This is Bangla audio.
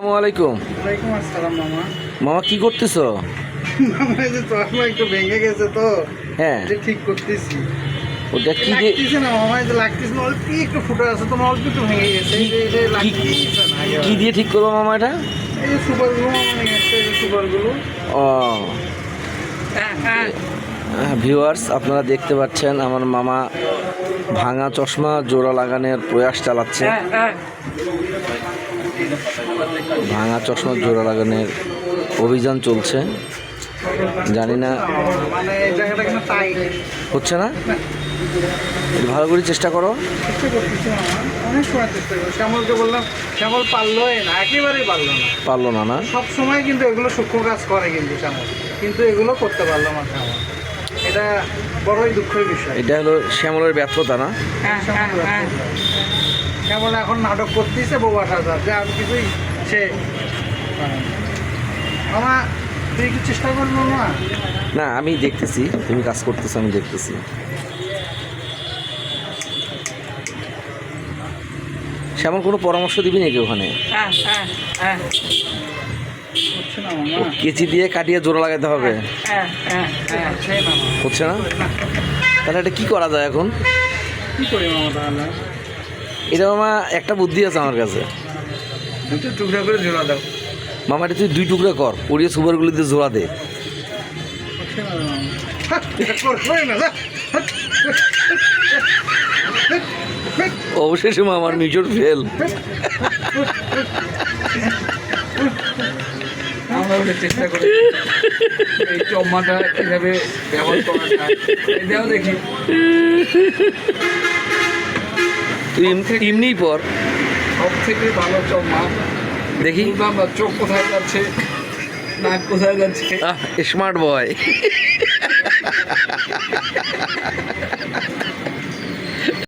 আসসালামু আলাইকুম। ওয়ালাইকুম আসসালাম মামা। মামা কি করতেছো? মামা এই যে চশমা একটু ভেঙে গেছে তো। হ্যাঁ। ঠিক করতেছি। ওটা কি লাগতেছে না মামা এই যে লাগতেছে না অল্প একটু ফুটে আছে তোমার অল্প একটু ভেঙে গেছে। এই যে এই লাগতেছে না কি দিয়ে ঠিক করব মামা এটা? এই যে সুপারগুলো মামা নিয়ে এই যে সুপারগুলো ও। ভিউয়ার্স আপনারা দেখতে পাচ্ছেন আমার মামা ভাঙা চশমা জোড়া লাগানোর প্রয়াস চালাচ্ছে। ভাঙা চশমা জোড়া লাগানোর অভিযান চলছে। জানি না হচ্ছে না? ভালো করে চেষ্টা করো। চেষ্টা করতেছি মামা অনেক সময় চেষ্টা করি শ্যামলকে বললাম শ্যামল পারলোই না একেবারেই পারল না পারল না? না সব সময় কিন্তু এগুলো সূক্ষ্ম কাজ করে কিন্তু শ্যামল। কিন্তু এগুলো করতে পারল না শ্যামল। এটা বড়ই দুঃখের বিষয়। এটা হলো শ্যামলের ব্যর্থতা না? কেমন এখন নাটক করতেছে বোবা সাজা যে আর কিছুই সে মামা তুই কি চেষ্টা করব না না আমি দেখতেছি তুমি কাজ করতেছো আমি দেখতেছি। সেমন কোনো পরামর্শ দিবি নাকি ওখানে? না ও মামা কেচি দিয়ে কাটিয়ে জোড়া লাগাতে হবে? হচ্ছে না হচ্ছে না? তাহলে এটা কি করা যায় এখন? কি করি মামা তাহলে? এটা মামা একটা বুদ্ধি আছে আমার কাছে। দুটো টুকরা করে জোড়া দাও। মামা এটা তুই দুই টুকরা কর পরিয়ে সুপারগুলি দিয়ে জোড়া দে। অবশেষে মামার মিজোর ফেল। আমরা চেষ্টা করি। এই চম্মাটা কীভাবে ব্যবহার করা যায় দেখি। এমনিই পর। সব থেকে ভালো চম্মা দেখি। বুঝলাম না চোখ কোথায় যাচ্ছে? নাক কোথায় যাচ্ছে? Smart boy